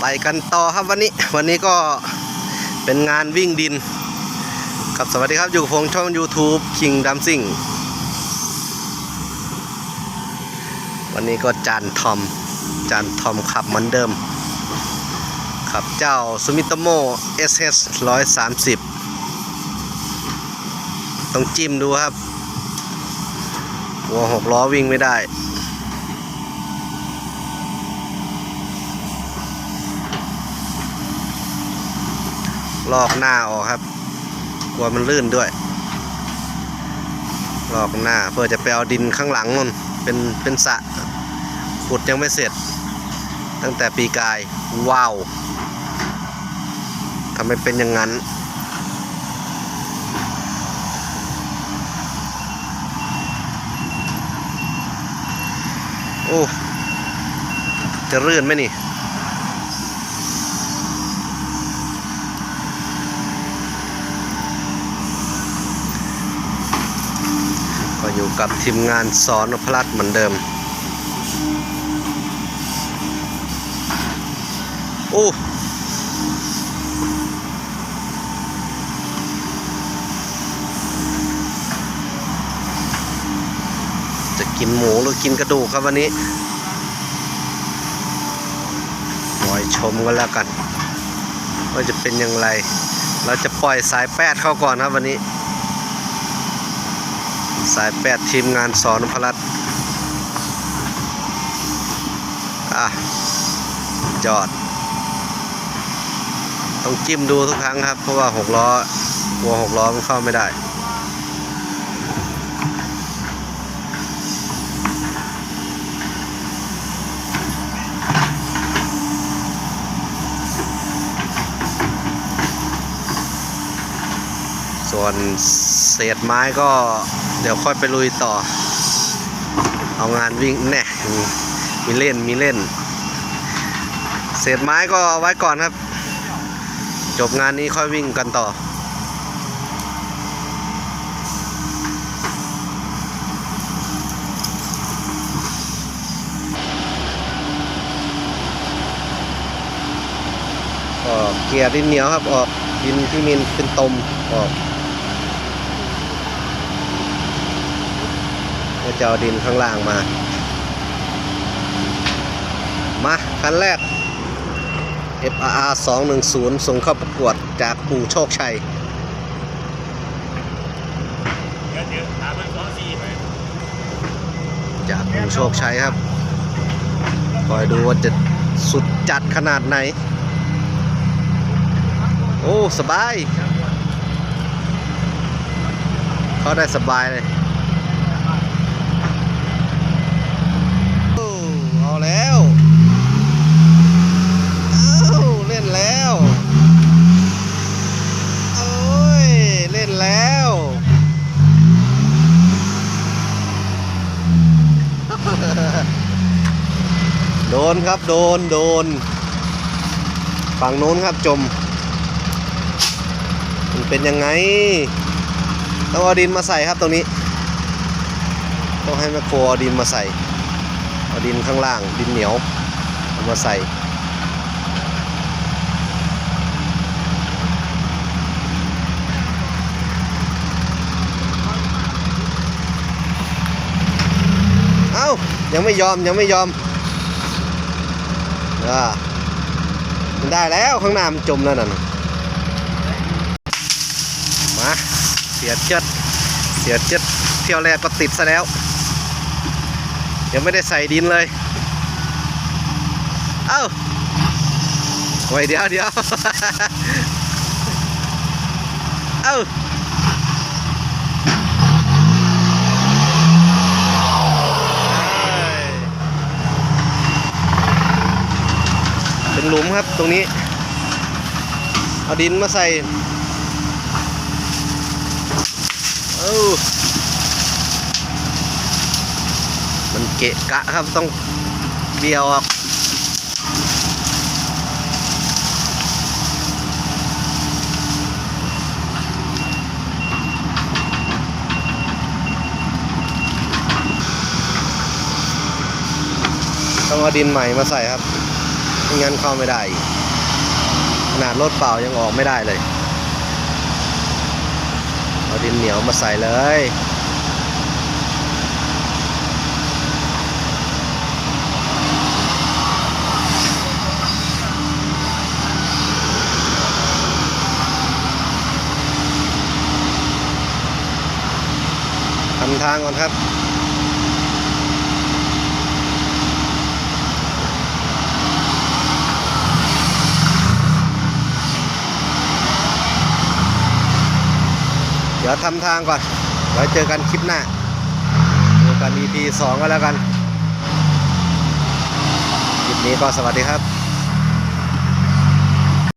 ไปกันต่อครับวันนี้วันนี้ก็เป็นงานวิ่งดินครับสวัสดีครับอยู่กับผมช่อง YouTube King d a m s i n g วันนี้ก็จานทอมจานทอมขับเหมือนเดิมขับเจ้าซูมิโตโม SS 130 ต้องจิ้มดูครับ หัวหกล้อวิ่งไม่ได้ ลอกหน้าออกครับ กลัวมันลื่นด้วย ลอกหน้าเพื่อจะไปเอาดินข้างหลังมันเป็นเป็นสะขุดยังไม่เสร็จ ตั้งแต่ปีกาย ว้าวทำไมเป็นอย่างนั้นโอ้ จะรื่นไหมนี่ อยู่กับทีมงานสอนพลัดเหมือนเดิม โอ้จะกินหมูหรือกินกระดูกครับวันนี้คอยชมกันแล้วกัน ว่าจะเป็นอย่างไร เราจะปล่อยสายแปดเข้าก่อนครับวันนี้ สายแปดทีมงานสอนพลัดอะ จอด ต้องจิ้มดูทุกครั้งครับ เพราะว่าหกล้อหัวหกล้อมันเข้าไม่ได้ส่วนเศษไม้ก็ เดี๋ยวค่อยไปลุยต่อ เอางานวิ่งแน่มีเล่นมีเล่น เศษไม้ก็ไว้ก่อนครับ จบงานนี้ค่อยวิ่งกันต่อก็เกียร์ดินเหนียวครับออกดินที่มีเป็นตมออก ก็จะเอาดินข้างล่างมา มาคันแรก FRR 210 ส่งเข้าประกวดจากปู่โชคชัยจากปู่โชคชัยครับ คอยดูว่าจะสุดจัดขนาดไหน โอ้ สบาย เขาได้สบายเลย โอ้เอา แล้ว เอาเล่นแล้วโอ้ยเล่นแล้วโดนครับโดนโดนฝั่งโน้นครับจม มันเป็นยังไง ต้องเอาดินมาใส่ครับตรงนี้ ต้องให้แมคโครเอาดินมาใส่ เอาดินข้างล่างดินเหนียวเอามาใส่เอ้ายังไม่ยอมยังไม่ยอมอ่ามันได้แล้วข้างหน้ามันจมแล้วนั่น่ะมาเสียเจ็ดเสียเจ็ดเที่ยวแรกก็ติดซะแล้ว ยังไม่ได้ใส่ดินเลย เอ้าไว้เดี๋ยวเดี๋ยวเอ้าเป็นหลุมครับตรงนี้ เอาดินมาใส่เอ้า มันเกะกะครับต้องเบียวออกต้องเอาดินใหม่มาใส่ครับไม่งั้นเข้าไม่ได้ ขนาดรถเปล่ายังออกไม่ได้เลย เอาดินเหนียวมาใส่เลยำทางก่อนครับเดี๋ยวทำทางก่อน ไว้เจอกันคลิปหน้าเจอกัน EP 2ก็แล้วกัน คลิปนี้ก็สวัสดีครับ